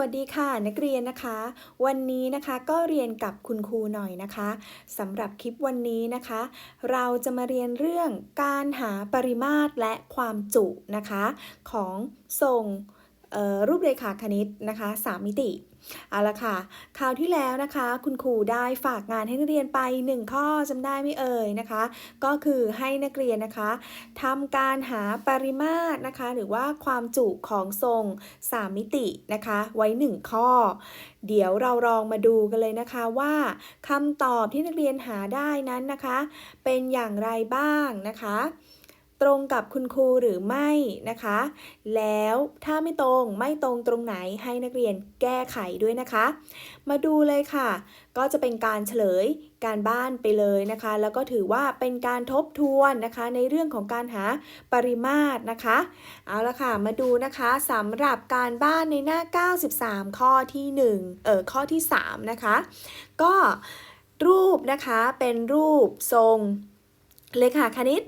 วัสดีค่ะนักเรียนนะคะ วันนี้นะคะก็เรียนกับคุณครูหน่อยนะคะสำหรับคลิปวันนี้นะคะ เราจะมาเรียนเรื่องการหาปริมาตรและความจุนะคะ ของทรงรูปเรขาคณิตนะคะสามมิติ เอาละค่ะคราวที่แล้วนะคะ คุณครูได้ฝากงานให้นักเรียนไป 1 ข้อจำได้ไม่เอ่ยนะคะ ก็คือให้นักเรียนนะคะทำการหาปริมาตรนะคะ หรือว่าความจุของทรง 3 มิตินะคะ ไว้ 1 ข้อ เดี๋ยวเราลองมาดูกันเลยนะคะว่าคำตอบที่นักเรียนหาได้นั้นนะคะ เป็นอย่างไรบ้างนะคะ ตรงกับคุณครูหรือไม่นะคะ แล้วถ้าไม่ตรงไม่ตรงตรงไหนให้นักเรียนแก้ไขด้วยนะคะ มาดูเลยค่ะ ก็จะเป็นการเฉลยการบ้านไปเลยนะคะ แล้วก็ถือว่าเป็นการทบทวนนะคะ ในเรื่องของการหาปริมาตรนะคะ เอาละค่ะมาดูนะคะสำหรับการบ้านในหน้า 93 ข้อที่1เออข้อที่ 3 นะคะ ก็รูปนะคะเป็นรูปทรงเลขาคณิต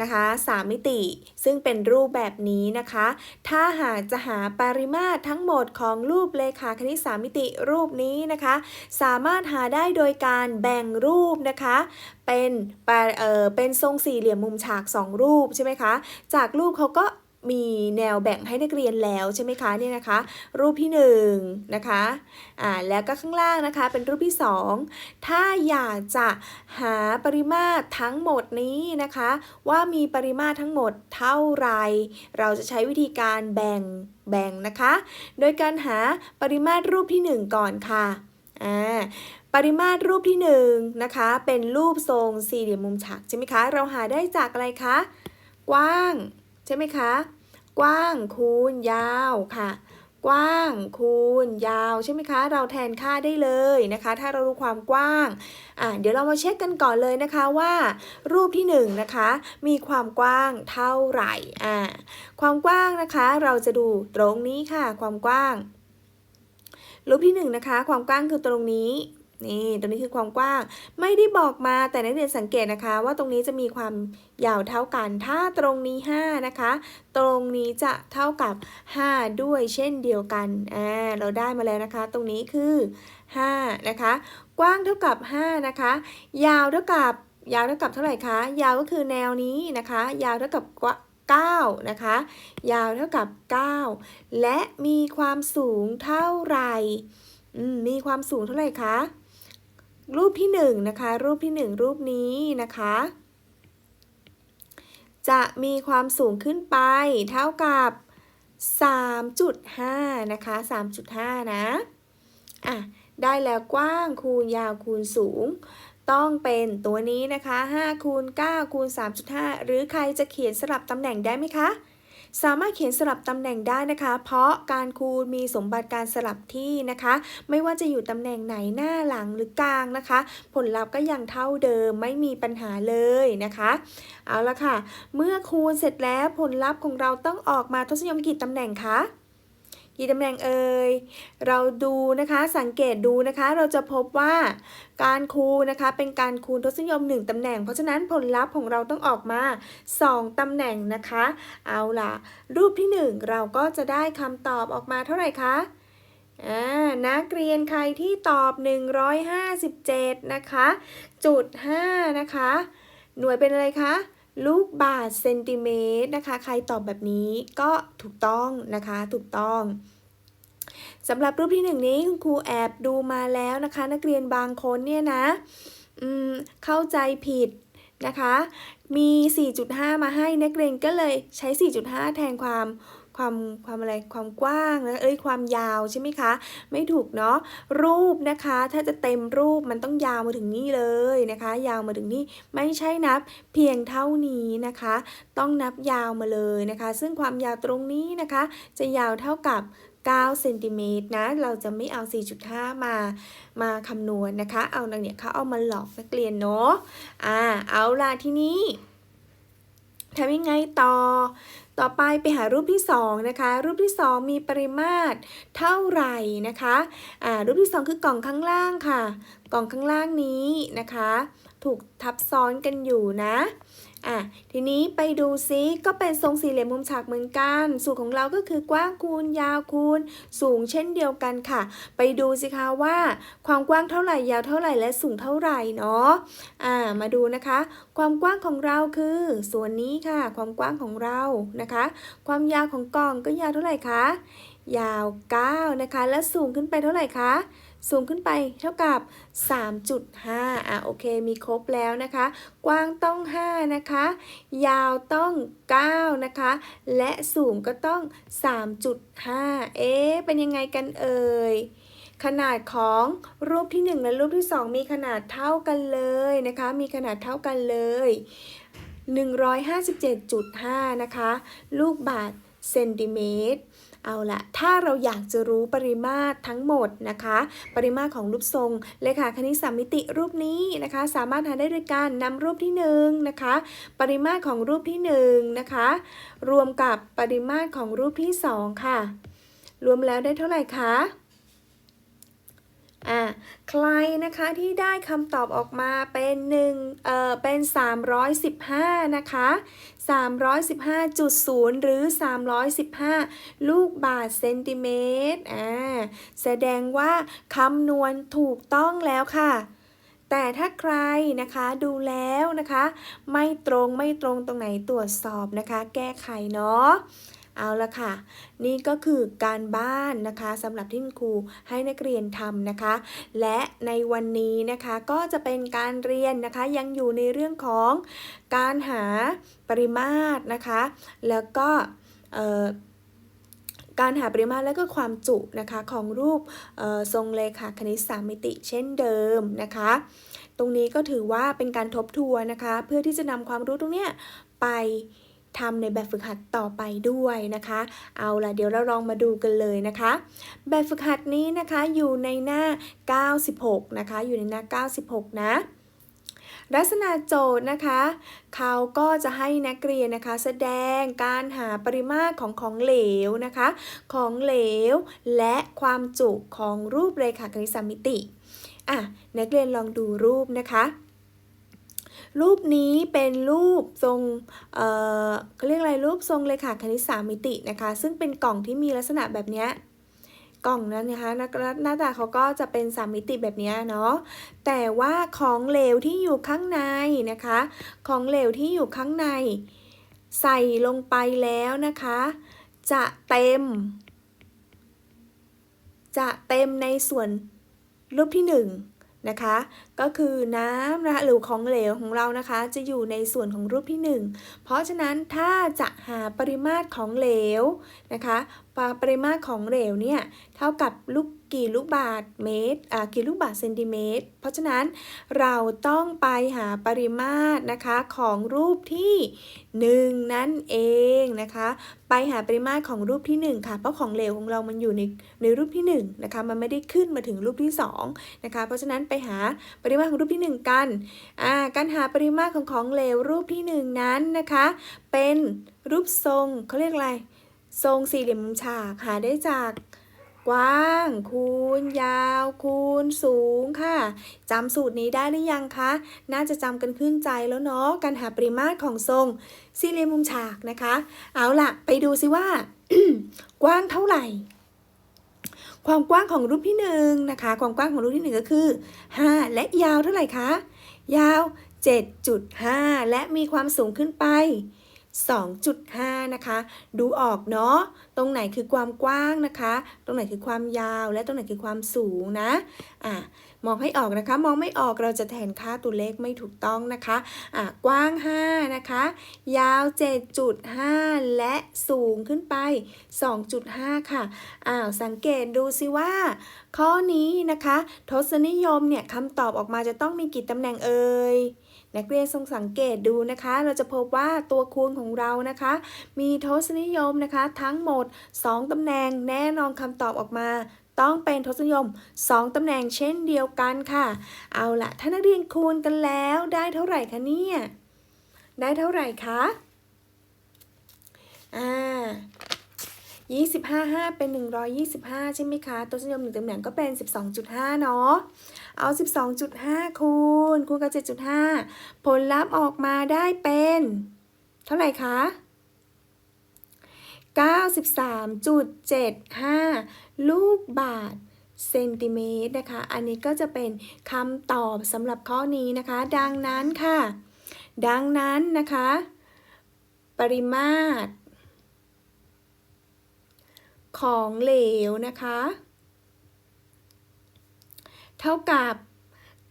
นะคะส3มิติ ซึ่งเป็นรูปแบบนี้นะคะ ถ้าหากจะหาปริมาตรทั้งหมดของรูปเลขาคณิตส3มิติรูปนี้นะคะ สามารถหาได้โดยการแบ่งรูปนะคะ เป็นเออเป็นทรงสี่เหลี่ยมมุมฉาก 2 รูปใช่ไหมคะ จากรูปเขาก็ มีแนวแบ่งให้นักเรียนแล้วใช่ไหมคะเนี่ยนะคะ รูปที่1นะคะอ่าแล้วก็ข้างล่างนะคะเป็นรูปที่ 2 ถ้าอยากจะหาปริมาตรทั้งหมดนี้นะคะ ว่ามีปริมาตรทั้งหมดเท่าไหรเราจะใช้วิธีการแบ่งแบ่งนะคะ โดยการหาปริมาตรรูปที่ 1 ก่อนค่ะอ่าปริมาตรรูปที่1นะคะเป็นรูปทรงสี่เหลี่ยมมุมฉากใช่ไหมคะ เราหาได้จากอะไรคะ กว้าง ใช่ไหมคะ กว้างคูณยาวค่ะ กว้างคูณยาวใช่ไหมคะ เราแทนค่าได้เลยนะคะ ถ้าเรารู้ความกว้างอะเดี๋ยวเรามาเช็คกันก่อนเลยนะคะว่า รูปที่1นงนะคะ มีความกว้างเท่าไหร่อ่าความกว้างนะคะ เราจะดูตรงนี้ค่ะ ความกว้าง รูปที่1นงนะคะ ความกว้างคือตรงนี้ นี่ตรงนี้คือความกว้าง ไม่ได้บอกมาแต่นักเรียนสังเกตนะคะ ว่าตรงนี้จะมีความยาวเท่ากัน ถ้าตรงนี้ 5 นะคะ ตรงนี้จะเท่ากับ 5 ด้วยเช่นเดียวกันอ่าเราได้มาแล้วนะคะ ตรงนี้คือ 5 นะคะ กว้างเท่ากับ 5 นะคะ ยาวเท่ากับยาวเท่ากับเท่าไหร่คะ ยาวก็คือแนวนี้นะคะ ยาวเท่ากับ9นะคะ ยาวเท่ากับ 9 และมีความสูงเท่าไหร่อืมมีความสูงเท่าไหร่คะ รูปที่1นงนะคะ รูปที่ 1 รูปนี้นะคะ จะมีความสูงขึ้นไปเท่ากับ 3.5 นะคะ 3.5 นะ อะ ได้แล้วกว้างคูณยาวคูณสูง ต้องเป็นตัวนี้นะคะ5คูณ9คูณ3.5 หรือใครจะเขียนสลับตำแหน่งได้ไหมคะ สามารถเขียนสลับตำแหน่งได้นะคะ เพราะการคูณมีสมบัติการสลับที่นะคะ ไม่ว่าจะอยู่ตำแหน่งไหนหน้าหลังหรือกลางนะคะ ผลลัพธ์ก็ยังเท่าเดิมไม่มีปัญหาเลยนะคะเอาละค่ะ เมื่อคูณเสร็จแล้วผลลัพธ์ของเราต้องออกมาทศนิยมกี่ตำแหน่งคะ กี่ตำแหน่งเอ่ย เราดูนะคะสังเกตดูนะคะ เราจะพบว่าการคูณนะคะเป็นการคูณทศนิยม 1ตำแหน่ง เพราะฉะนั้นผลลัพธ์ของเราต้องออกมา 2ตำแหน่งนะคะ เอาล่ะ รูปที่ 1 เราก็จะได้คำตอบออกมาเท่าไหร่คะอ่านักเรียนใครที่ตอบ 157 นะคะ จุด 5 นะคะ หน่วยเป็นอะไรคะ ลูกบาศก์เซนติเมตรนะคะ ใครตอบแบบนี้ก็ถูกต้องนะคะ ถูกต้องสำหรับรูปที่หนึ่งนี้คุณครูแอบดูมาแล้วนะคะ นักเรียนบางคนเนี่ยนะเข้าใจผิดนะคะ มี 4.5 มาให้นักเรียนก็เลยใช้ 4.5 แทนความ ความความอะไรความกว้างนะเอ้ยความยาวใช่ไหมคะ ไม่ถูกเนาะรูปนะคะ ถ้าจะเต็มรูปมันต้องยาวมาถึงนี่เลยนะคะ ยาวมาถึงนี่ไม่ใช่นับเพียงเท่านี้นะคะ ต้องนับยาวมาเลยนะคะ ซึ่งความยาวตรงนี้นะคะ จะยาวเท่ากับ9เซนติเมตรนะ เราจะไม่เอา 4.5 มา มาคำนวณนะคะ เอาเนี่ยเขาเอามาหลอกนักเรียนเนาะ อ่า เอาล่ะที่นี้ทำยังไงต่อ ต่อไปไปหารูปที่2นะคะ รูปที่ 2 มีปริมาตรเท่าไหร่นะคะอ่ารูปที่ 2 คือกล่องข้างล่างค่ะ กล่องข้างล่างนี้นะคะ ถูกทับซ้อนกันอยู่นะ อะทีนี้ไปดูซิก็เป็นทรงสี่เหลี่ยมมุมฉากเหมือนกัน สูตรของเราก็คือกว้างคูณยาวคูณ สูงเช่นเดียวกันค่ะ ไปดูสิคะว่า ความกว้างเท่าไหร่ยาวเท่าไหร่และสูงเท่าไหร่เนาะอ่ามาดูนะคะ ความกว้างของเราคือ ส่วนนี้ค่ะ ความกว้างของเรานะคะ ความยาวของกล่องก็ยาวเท่าไหร่คะยาว 9 นะคะ และสูงขึ้นไปเท่าไหร่คะ สูงขึ้นไปเท่ากับ 3.5 อะโอเคมีครบแล้วนะคะ กว้างต้อง 5 นะคะ ยาวต้อง 9 นะคะ และสูงก็ต้อง 3.5 เอ๊ะเป็นยังไงกันเอ่ยขนาดของรูปที่ 1 และรูปที่ 2 มีขนาดเท่ากันเลยนะคะ มีขนาดเท่ากันเลย 157.5 นะคะ ลูกบาศก์เซนติเมตร เอาละถ้าเราอยากจะรู้ปริมาตรทั้งหมดนะคะ ปริมาตรของรูปทรงเลขาคณิตสามมิติรูปนี้นะคะ สามารถหาได้โดยการนำรูปที่1นะคะปริมาตรของรูปที่1นะคะรวมกับปริมาตรของรูปที่ 2 ค่ะ รวมแล้วได้เท่าไหร่คะอ่าใครนะคะที่ได้คำตอบออกมาเป็น1เอ่อเป็น 315 นะคะ 315.0 หรือ 315 ลูกบาทเซนติเมตรอ่าแสดงว่าคำนวณถูกต้องแล้วค่ะแต่ถ้าใครนะคะดูแล้วนะคะ ไม่ตรงไม่ตรงตรงไหนตรวจสอบนะคะ แก้ไขเนาะ เอาละค่ะ นี่ก็คือการบ้านนะคะสำหรับที่คุณครูให้นักเรียนทำนะคะ และในวันนี้นะคะก็จะเป็นการเรียนนะคะยังอยู่ในเรื่องของการหาปริมาตรนะคะ แล้วก็การหาปริมาตรและก็ความจุนะคะของรูปทรงเลขาคณิตสามมิติเช่นเดิมนะคะ ตรงนี้ก็ถือว่าเป็นการทบทวนนะคะ เพื่อที่จะนำความรู้ตรงเนี้ยไป ทำในแบบฝึกหัดต่อไปด้วยนะคะ เอาล่ะเดี๋ยวเราลองมาดูกันเลยนะคะ แบบฝึกหัดนี้นะคะอยู่ในหน้า 96 นะคะ อยู่ในหน้า 96 นะลักษณะโจทย์นะคะ เขาก็จะให้นักเรียนนะคะ แสดงการหาปริมาตรของของเหลวนะคะ ของเหลว และความจุของรูปเรขาคณิตสามมิติอะนักเรียนลองดูรูปนะคะ รูปนี้เป็นรูปทรงเอ่อเขาเรียกอะไรรูปทรงเลขาคณิตสามมิตินะคะ ซึ่งเป็นกล่องที่มีลักษณะแบบนี้กล่องนั้นนะคะหน้าหน้าตาเขาก็จะเป็นสามมิติแบบนี้เนาะแต่ว่าของเหลวที่อยู่ข้างในนะคะ ของเหลวที่อยู่ข้างในใส่ลงไปแล้วนะคะ จะเต็ม จะเต็มในส่วนรูปที่หนึ่งนะคะก็คือน้ำนะคะหรือของเหลวของเรานะคะ จะอยู่ในส่วนของรูปที่ 1 เพราะฉะนั้นถ้าจะหาปริมาตรของเหลวนะคะปปริมาตรของเหลวเนี่ยเท่ากับลูกกี่ลูกบาศก์เมตรอ่ากี่ลูกบาศก์เซนติเมตร เพราะฉะนั้นเราต้องไปหาปริมาตรนะคะของรูปที่ 1 นั่นเองนะคะ ไปหาปริมาตรของรูปที่ 1 ค่ะ เพราะของเหลวของเรามันอยู่ในในรูปที่1นะคะมันไม่ได้ขึ้นมาถึงรูปที่2นะคะเพราะฉะนั้นไปหาปริมาตรของรูปที่ 1 กันอ่าการหาปริมาตรของของเหลวรูปที่ 1 นั้นนะคะ เป็นรูปทรงเขาเรียกอะไร ทรงสี่เหลี่ยมมุมฉากหาได้จากกว้าง คูณ ยาว คูณ สูงค่ะจำสูตรนี้ได้หรือยังคะ น่าจะจำกันขึ้นใจแล้วเนาะการหาปริมาตรของทรงสี่เหลี่ยมมุมฉากนะคะ เอาล่ะ ไปดูซิว่า กว้างเท่าไหร่ ความกว้างของรูปที่หนึ่งนะคะ ความกว้างของรูปที่หนึ่งก็คือ 5 และยาวเท่าไหร่คะ ยาว 7.5 และมีความสูงขึ้นไป 2.5 นะคะ ดูออกเนาะ ตรงไหนคือความกว้างนะคะ ตรงไหนคือความยาว และตรงไหนคือความสูงนะ อะ มองให้ออกนะคะ มองไม่ออกเราจะแทนค่าตัวเลขไม่ถูกต้องนะคะอะกว้าง 5 นะคะ ยาว 7.5 และสูงขึ้นไป 2.5 ค่ะอ้าวสังเกตดูสิว่า ข้อนี้นะคะ ทศนิยมเนี่ยคำตอบออกมาจะต้องมีกี่ตำแหน่งเอ่ยนักเรียนทรงสังเกตดูนะคะ เราจะพบว่าตัวคูณของเรานะคะ มีทศนิยมนะคะ ทั้งหมด 2ตำแหน่งแน่นอนคำตอบออกมา ต้องเป็นทศนิยม 2ตำแหน่งเช่นเดียวกันค่ะ เอาละถ้านักเรียนคูณกันแล้วได้เท่าไหร่คะเนี่ย ได้เท่าไหร่คะ อ่า25 5 เป็น 125 ใช่ไหมคะ ตัวนิยมหนึ่งตำแหน่งก็เป็น 12.5 เนาะ เอา 12.5 คูณ คูณกับ 7.5 ผลลัพธ์ออกมาได้เป็น เท่าไหร่คะ 93.75 ลูกบาทเซนติเมตรนะคะ อันนี้ก็จะเป็นคำตอบสำหรับข้อนี้นะคะ ดังนั้นค่ะ ดังนั้นนะคะ ปริมาตร ของเหลวนะคะ เท่ากับ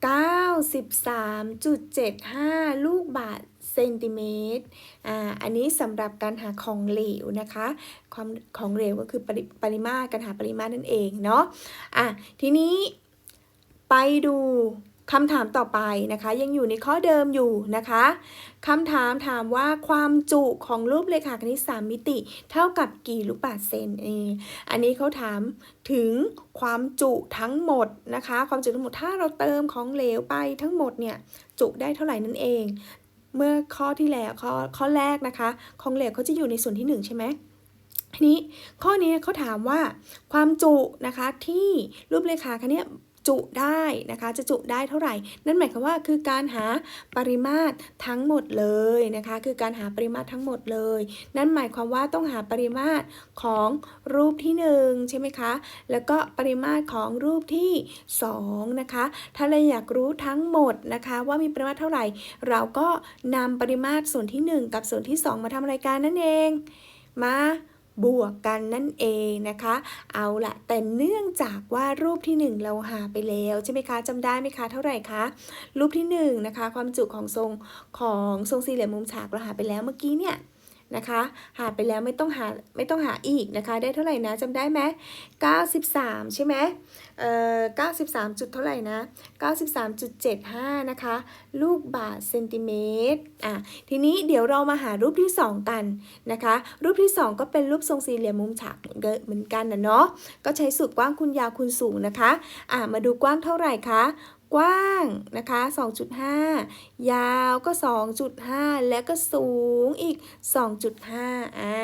93.75 ลูกบาท เซนติเมตรอ่าอันนี้สำหรับการหาของเหลวนะคะ ความของเหลวก็คือปริปริมาตรการหาปริมาตรนั่นเองเนาะอะทีนี้ไปดูคำถามต่อไปนะคะ ยังอยู่ในข้อเดิมอยู่นะคะคำถามถามว่าความจุของรูปเลขาคณิตสามมิติ เท่ากับกี่ลูกบาศก์เซนเออันนี้เขาถามถึงความจุทั้งหมดนะคะ ความจุทั้งหมดถ้าเราเติมของเหลวไปทั้งหมดเนี่ยจุได้เท่าไหร่นั่นเอง เมื่อข้อที่แล้วข้อข้อแรกนะคะ ของเหลวเขาจะอยู่ในส่วนที่ 1 ใช่ไหมทีนี้ข้อนี้เขาถามว่าความจุนะคะที่รูปเลขาคณิต จุได้นะคะ จะจุได้เท่าไหร่ นั่นหมายความว่าคือการหาปริมาตรทั้งหมดเลยนะคะ คือการหาปริมาตรทั้งหมดเลย นั่นหมายความว่าต้องหาปริมาตรของรูปที่ 1 ใช่ไหมคะ แล้วก็ปริมาตรของรูปที่ 2 นะคะ ถ้าเราอยากรู้ทั้งหมดนะคะ ว่ามีปริมาตรเท่าไหร่ เราก็นำปริมาตรส่วนที่ 1 กับส่วนที่ 2 มาทำรายการนั่นเอง มา บวกกันนั่นเองนะคะ เอาละแต่เนื่องจากว่ารูปที่ 1 เราหาไปแล้วใช่ไหมคะจำได้ไหมคะเท่าไหร่คะ รูปที่1นะคะความจุของทรงของทรงสี่เหลี่ยมมุมฉากเราหาไปแล้วเมื่อกี้เนี่ยนะคะ หาไปแล้วไม่ต้องหาไม่ต้องหาอีกนะคะ ได้เท่าไหร่นะจำได้ไหม93 ใช่ไหม 93 จุดเท่าไหร่นะ 93.75 นะคะ ลูกบาศก์เซนติเมตร อะ ทีนี้เดี๋ยวเรามาหารูปที่ 2 กันนะคะ รูปที่ 2 ก็เป็นรูปทรงสี่เหลี่ยมมุมฉากเหมือนกันนะเนาะ ก็ใช้สูตรกว้างคูณยาวคูณสูงนะคะ อะ มาดูกว้างเท่าไหร่คะ กว้างนะคะ 2.5 ยาวก็ 2.5 แล้วก็สูงอีก 2.5 อ่า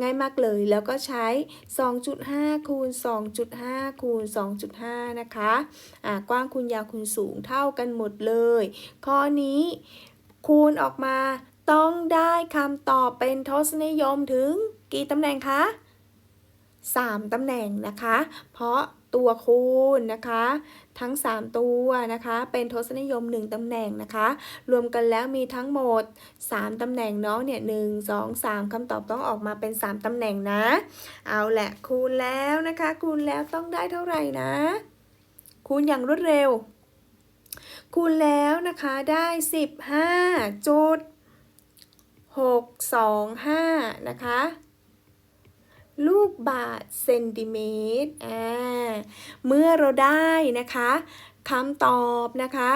ง่ายมากเลยแล้วก็ใช้ 2.5 คูณ 2.5 คูณ 2.5 นะคะอ่ากว้างคูณยาวคูณสูงเท่ากันหมดเลย ข้อนี้คูณออกมาต้องได้คำตอบเป็นทศนิยมถึงกี่ตำแหน่งคะ 3 ตำแหน่งนะคะ เพราะตัวคูณนะคะ ทั้ง 3 ตัวนะคะ เป็นทศนิยม 1ตำแหน่งนะคะ รวมกันแล้วมีทั้งหมด 3ตำแหน่งเนาะเนี่ยหนึ่งสองสามคำตอบต้องออกมาเป็น 3ตำแหน่งนะ เอาแหละคูณแล้วนะคะ คูณแล้วต้องได้เท่าไหร่นะ คูณอย่างรวดเร็ว คูณแล้วนะคะได้ 15จุด625 นะคะ ลูกบาศก์เซนติเมตรอ่าเมื่อเราได้นะคะคำตอบนะคะ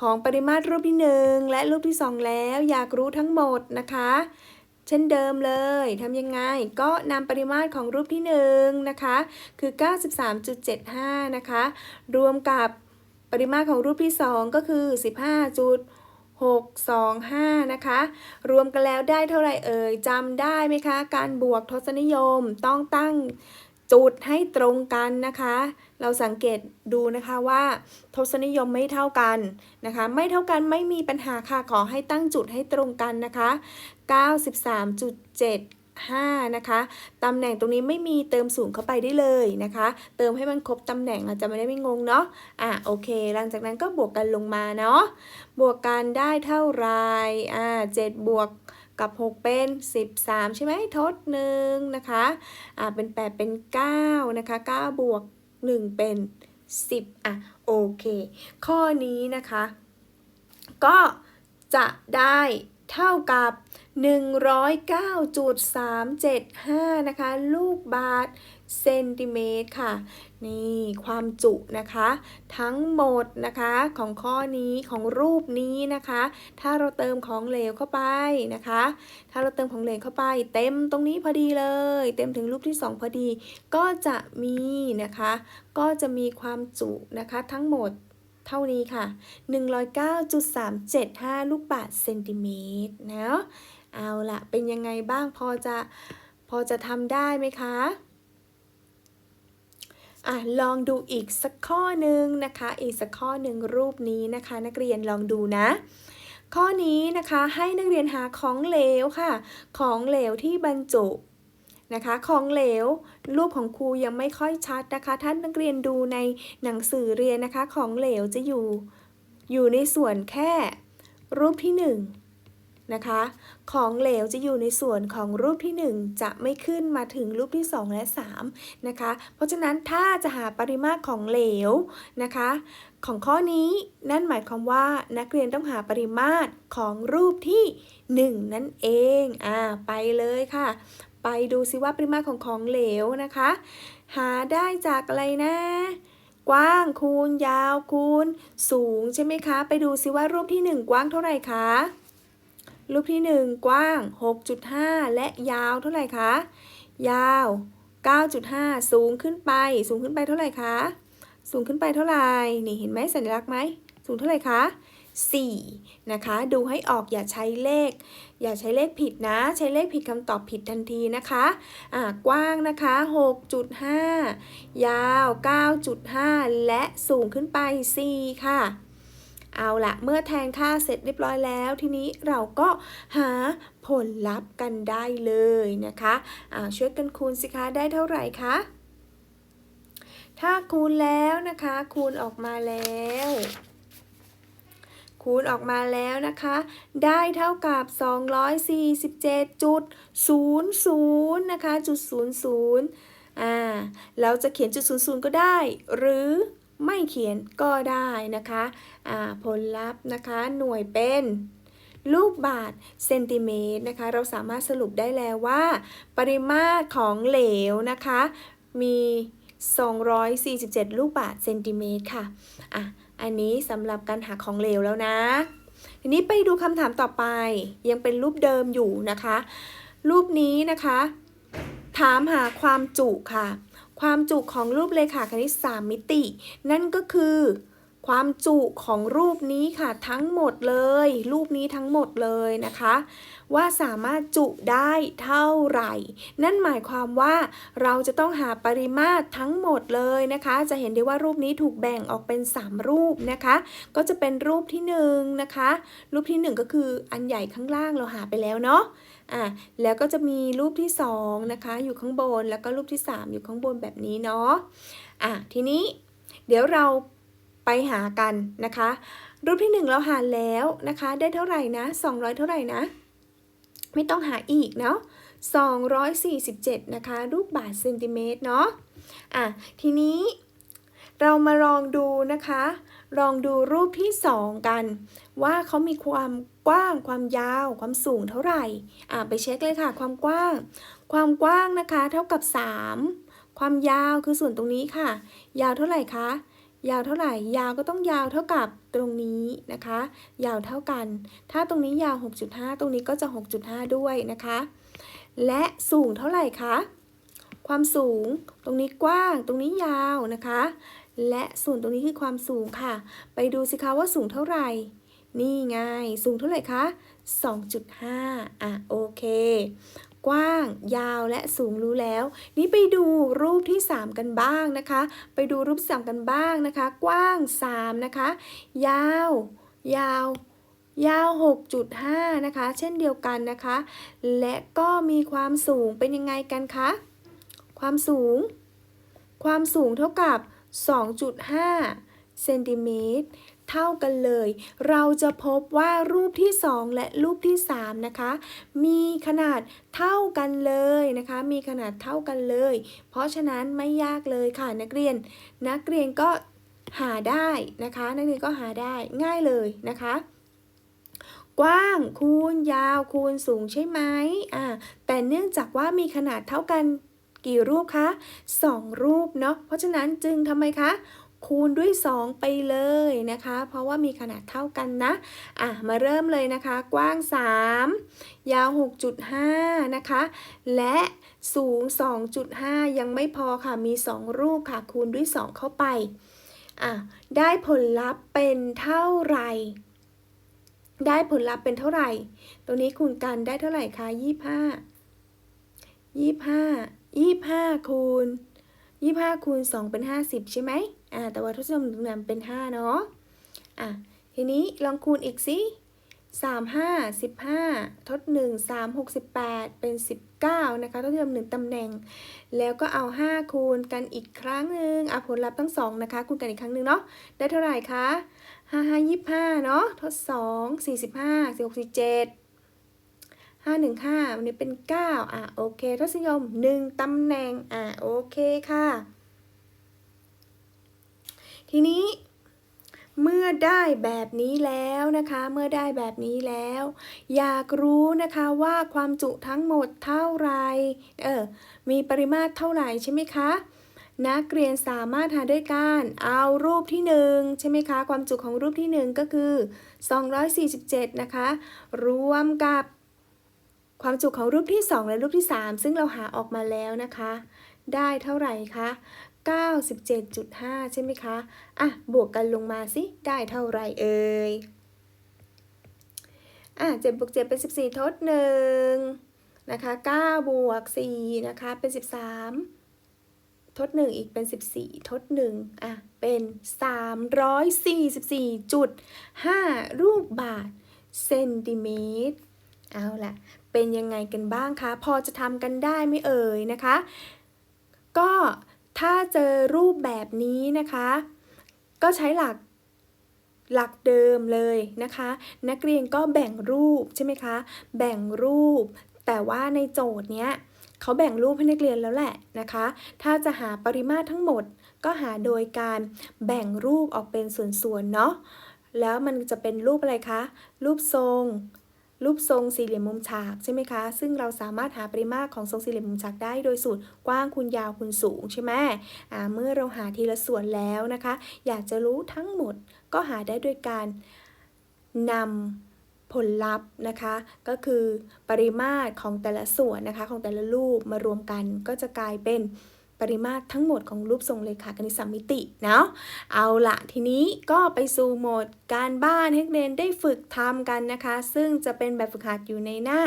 ของปริมาตรรูปที่ 1 และรูปที่ 2 แล้วอยากรู้ทั้งหมดนะคะ เช่นเดิมเลยทำยังไง ก็นำปริมาตรของรูปที่1นะคะคือ 93.75 นะคะ รวมกับปริมาตรของรูปที่ 2 ก็คือ 15 625 นะคะ รวมกันแล้วได้เท่าไหร่เอ่ยจำได้ไหมคะ การบวกทศนิยมต้องตั้งจุดให้ตรงกันนะคะ เราสังเกตดูนะคะว่า ทศนิยมไม่เท่ากันนะคะ ไม่เท่ากันไม่มีปัญหาค่ะขอให้ตั้งจุดให้ตรงกันนะคะ 93.7 5 นะคะตำแหน่งตรงนี้ไม่มีเติมศูนย์เข้าไปได้เลยนะคะ เติมให้มันครบตำแหน่งอาจะไม่ได้ไม่งงเนาะอะโอเค หลังจากนั้นก็บวกกันลงมาเนาะบวกกันได้เท่าไรอ่า7บวกกับ 6 เป็น 13 ใช่ไหมทดหนึ่งนะคะอ่าเป็น 8 เป็น 9 นะคะ 9 บวก 1 เป็น 10 อะ โอเค ข้อนี้นะคะ ก็จะได้ เท่ากับ 109.375 นะคะ ลูกบาทเซนติเมตรค่ะ นี่ความจุนะคะ ทั้งหมดนะคะของข้อนี้ของรูปนี้นะคะ ถ้าเราเติมของเหลวเข้าไปนะคะ ถ้าเราเติมของเหลวเข้าไป เต็มตรงนี้พอดีเลย เต็มถึงรูปที่ 2 พอดี ก็จะมีนะคะ ก็จะมีความจุนะคะทั้งหมด เท่านี้ค่ะ 109.375 ลูกบาศก์เซนติเมตรนะเอาละเป็นยังไงบ้างพอจะพอจะทำได้ไหมคะอะลองดูอีกสักข้อหนึ่งนะคะ อีกสักข้อหนึ่งรูปนี้นะคะ นักเรียนลองดูนะ ข้อนี้นะคะให้นักเรียนหาของเหลวค่ะ ของเหลวที่บรรจุ นะคะ ของเหลว รูปของครูยังไม่ค่อยชัดนะคะ ท่านนักเรียนดูในหนังสือเรียนนะคะ ของเหลวจะอยู่ อยู่ในส่วนแค่ รูปที่หนึ่งนะคะ ของเหลวจะอยู่ในส่วนของรูปที่ 1 จะไม่ขึ้นมาถึงรูปที่ 2 และ3นะคะ เพราะฉะนั้นถ้าจะหาปริมาตรของเหลวนะคะ ของข้อนี้นั่นหมายความว่านักเรียนต้องหาปริมาตรของรูปที่ 1 นั่นเอง อ่า ไปเลยค่ะ ไปดูซิว่าปริมาตรของของเหลวนะคะ หาได้จากอะไรนะ กว้างคูณ ยาวคูณ สูงใช่ไหมคะ ไปดูซิว่ารูปที่ 1 กว้างเท่าไหร่คะรูปที่ 1 กว้าง 6.5 และยาวเท่าไหร่คะ ยาว 9.5 สูงขึ้นไป สูงขึ้นไปเท่าไหร่คะ สูงขึ้นไปเท่าไหร่ นี่เห็นไหมสัญลักษณ์ไหม สูงเท่าไหร่คะ 4 นะคะ ดูให้ออกอย่าใช้เลข อย่าใช้เลขผิดนะ ใช้เลขผิดคำตอบผิดทันทีนะคะอ่ากว้างนะคะ 6.5 ยาว 9.5 และสูงขึ้นไป 4 ค่ะ เอาละเมื่อแทนค่าเสร็จเรียบร้อยแล้ว ทีนี้เราก็หาผลลัพธ์กันได้เลยนะคะอ่าช่วยกันคูณสิคะได้เท่าไหร่คะถ้าคูณแล้วนะคะ คูณออกมาแล้ว คูณออกมาแล้วนะคะ ได้เท่ากับ 247.00นะคะจุด00อ่าเราจะเขียนจุด00 ก็ได้ หรือไม่เขียนก็ได้นะคะอ่าผลลัพธ์นะคะหน่วยเป็นลูกบาทเซนติเมตรนะคะ เราสามารถสรุปได้แล้วว่า ปริมาตรของเหลวนะคะ มี 247 ลูกบาทเซนติเมตรค่ะอะ อันนี้สำหรับการหาของเหลวแล้วนะ ทีนี้ไปดูคำถามต่อไป ยังเป็นรูปเดิมอยู่นะคะ รูปนี้นะคะ ถามหาความจุค่ะ ความจุของรูปเลขาคณิต 3 มิติ นั่นก็คือ ความจุของรูปนี้ค่ะทั้งหมดเลย รูปนี้ทั้งหมดเลยนะคะ ว่าสามารถจุได้เท่าไหร่ นั่นหมายความว่าเราจะต้องหาปริมาตรทั้งหมดเลยนะคะ จะเห็นได้ว่ารูปนี้ถูกแบ่งออกเป็น 3 รูปนะคะ ก็จะเป็นรูปที่1นงนะคะรูปที่ 1 ก็คืออันใหญ่ข้างล่างเราหาไปแล้วเนาะอะแล้วก็จะมีรูปที่2นะคะอยู่ข้างบนแล้วก็รูปที่ 3 อยู่ข้างบนแบบนี้เนาะอะทีนี้เดี๋ยวเรา ไปหากันนะคะ รูปที่ 1 เราหารแล้วนะคะ ได้เท่าไหร่นะ 200 เท่าไหร่นะ ไม่ต้องหาอีกเนาะ247 นะคะรูปบาทเซนติเมตรเนาะอะทีนี้เรามาลองดูนะคะ ลองดูรูปที่ 2 กัน ว่าเขามีความกว้าง ความยาว ความสูงเท่าไหร่ อะไปเช็คเลยค่ะ ความกว้าง ความกว้างนะคะ เท่ากับ 3 ความยาวคือส่วนตรงนี้ค่ะ ยาวเท่าไหร่คะ ยาวเท่าไหร่ ยาวก็ต้องยาวเท่ากับตรงนี้นะคะ ยาวเท่ากัน ถ้าตรงนี้ยาว 6.5 ตรงนี้ก็จะ 6.5 ด้วยนะคะ และสูงเท่าไหร่คะ ความสูง ตรงนี้กว้าง ตรงนี้ยาวนะคะ และส่วนตรงนี้คือความสูงค่ะ ไปดูสิคะว่าสูงเท่าไหร่ นี่ไง สูงเท่าไหร่คะ2.5 อะ โอเค กว้าง ยาวและสูงรู้แล้ว นี่ไปดูรูปที่ 3 กันบ้างนะคะ ไปดูรูปที่3กันบ้างนะคะ กว้าง 3 นะคะ ยาว ยาวยาว 6.5 นะคะ เช่นเดียวกันนะคะ และก็มีความสูงเป็นยังไงกันคะ ความสูง ความสูงเท่ากับ 2.5 เซนติเมตร เท่ากันเลย เราจะพบว่ารูปที่ 2 และรูปที่ 3 นะคะ มีขนาดเท่ากันเลยนะคะ มีขนาดเท่ากันเลย เพราะฉะนั้นไม่ยากเลยค่ะนักเรียน นักเรียนก็หาได้นะคะ นักเรียนก็หาได้ง่ายเลยนะคะกว้างคูณยาวคูณสูงใช่ไหมอ่าแต่เนื่องจากว่ามีขนาดเท่ากันกี่รูปคะ 2 รูปเนาะ เพราะฉะนั้นจึงทำไมคะ คูณด้วย 2 ไปเลยนะคะ เพราะว่ามีขนาดเท่ากันนะ อะ มาเริ่มเลยนะคะ กว้าง 3 ยาว 6.5 นะคะ และสูง 2.5 ยังไม่พอค่ะ มี 2 รูปค่ะ คูณด้วย 2 เข้าไป อะ ได้ผลลัพธ์เป็นเท่าไหร่ได้ผลลัพธ์เป็นเท่าไหร่ ตรงนี้คูณกันได้เท่าไหร่คะ25 25 25คูณ25คูณ2เป็น50ใช่ไหม อ่าแต่ว่าทศนิยมหนึ่งนเป็น 5 เนาะอะทีนี้ลองคูณอีกสิ3 5 15 ทด 1 3 68 เป็น 19 นะคะทศนิยม1ตำแหน่ง แล้วก็เอา 5 คูณกันอีกครั้งหนึ่งเอะผลลัพธ์ทั้งสองนะคะ คูณกันอีกครั้งหนึ่งเนาะ ได้เท่าไหร่คะ 5 5 25 เนาะ ทด 2 45 46 47ห้าหนึ่งห้าวันนี้เป็นเก้าอะ โอเค ทศนิยมหนึ่งตำแหน่ง อะ โอเคค่ะ ทีนี้เมื่อได้แบบนี้แล้วนะคะ เมื่อได้แบบนี้แล้ว อยากรู้นะคะว่าความจุทั้งหมดเท่าไรเออมีปริมาตรเท่าไหร่ใช่ไหมคะนักเรียนสามารถหาด้วยการเอารูปที่หนึ่งใช่ไหมคะ ความจุของรูปที่หนึ่งก็คือ 247 นะคะ รวมกับความจุของรูปที่ 2 และรูปที่ 3 ซึ่งเราหาออกมาแล้วนะคะ ได้เท่าไหร่คะ 97.5 ใช่ไหมคะ อะ บวกกันลงมาสิ ได้เท่าไรเอ่ย อะ7บวก7เป็น 14 ทด 1 นะคะ9บวก4นะคะ เป็น 13 ทด 1 อีกเป็น 14 ทด 1 อะ เป็น 344.5 รูปบาทเซนติเมตร เอาล่ะ เป็นยังไงกันบ้างคะ พอจะทำกันได้ไหม่เอ่ยนะคะ ก็ ถ้าเจอรูปแบบนี้นะคะ ก็ใช้หลักหลักเดิมเลยนะคะ นักเรียนก็แบ่งรูปใช่ไหมคะ แบ่งรูป แต่ว่าในโจทย์เนี้ยเขาแบ่งรูปให้นักเรียนแล้วแหละนะคะ ถ้าจะหาปริมาตรทั้งหมดก็หาโดยการแบ่งรูปออกเป็นส่วนๆเนาะแล้วมันจะเป็นรูปอะไรคะ รูปทรง รูปทรงสี่เหลี่ยมมุมฉากใช่ไหมคะ ซึ่งเราสามารถหาปริมาตรของทรงสี่เหลี่ยมมุมฉากได้โดยสูตรกว้างคูณยาวคูณสูงใช่ไหมเมื่อเราหาทีละส่วนแล้วนะคะ อยากจะรู้ทั้งหมดก็หาได้ด้วยการนำผลลัพธ์นะคะ ก็คือปริมาตรของแต่ละส่วนนะคะของแต่ละรูปมารวมกันก็จะกลายเป็น ปริมาตรทั้งหมดของรูปทรงเลขาคณิตสามมิติเนาะเอาละทีนี้ก็ไปสู่โหมดการบ้านให้นักเรียนได้ฝึกทำกันนะคะ ซึ่งจะเป็นแบบฝึกหัดอยู่ในหน้า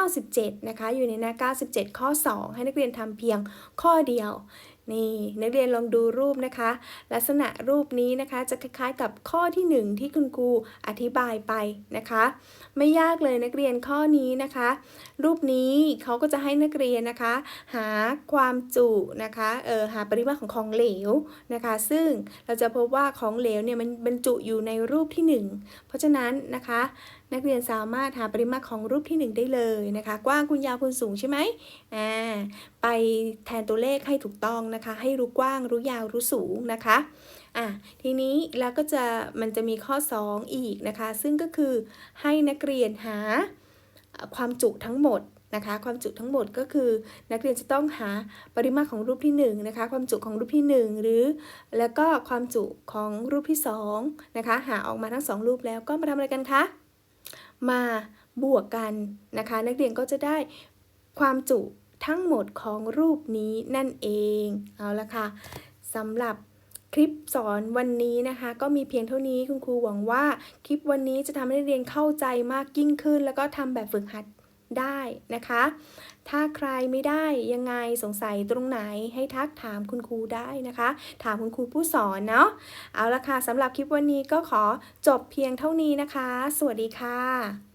97 นะคะ อยู่ในหน้า 97 ข้อ 2 ให้นักเรียนทำเพียงข้อเดียว นี่นักเรียนลองดูรูปนะคะ ลักษณะรูปนี้นะคะจะคล้ายๆกับข้อที่ 1 ที่คุณครูอธิบายไปนะคะ ไม่ยากเลยนักเรียนข้อนี้นะคะ รูปนี้เขาก็จะให้นักเรียนนะคะ หาความจุนะคะเออหาปริมาตรของของเหลวนะคะ ซึ่งเราจะพบว่าของเหลวเนี่ยมันบรรจุอยู่ในรูปที่ 1 เพราะฉะนั้นนะคะ นักเรียนสามารถหาปริมาตรของรูปที่ 1 ได้เลยนะคะ กว้างคูณยาวคูณสูงใช่ไหมอ่าไปแทนตัวเลขให้ถูกต้องนะคะ ให้รู้กว้างรู้ยาวรู้สูงนะคะอะทีนี้แล้วก็จะมันจะมีข้อ 2 อีกนะคะ ซึ่งก็คือให้นักเรียนหาความจุทั้งหมดนะคะความจุทั้งหมดก็คือนักเรียนจะต้องหาปริมาตรของรูปที่1นะคะความจุของรูปที่ 1 หรือแล้วก็ความจุของรูปที่2นะคะหาออกมาทั้ง 2 รูปแล้วก็มาทำอะไรกันคะ มาบวกกันนะคะ นักเรียนก็จะได้ความจุทั้งหมดของรูปนี้นั่นเองเอาละค่ะสำหรับคลิปสอนวันนี้นะคะ ก็มีเพียงเท่านี้คุณครูหวังว่าคลิปวันนี้จะทำให้นักเรียนเข้าใจมากยิ่งขึ้น แล้วก็ทำแบบฝึกหัดได้นะคะ ถ้าใครไม่ได้ยังไงสงสัยตรงไหนให้ทักถามคุณครูได้นะคะ ถามคุณครูผู้สอนเนาะเอาละค่ะสำหรับคลิปวันนี้ก็ขอจบเพียงเท่านี้นะคะ สวัสดีค่ะ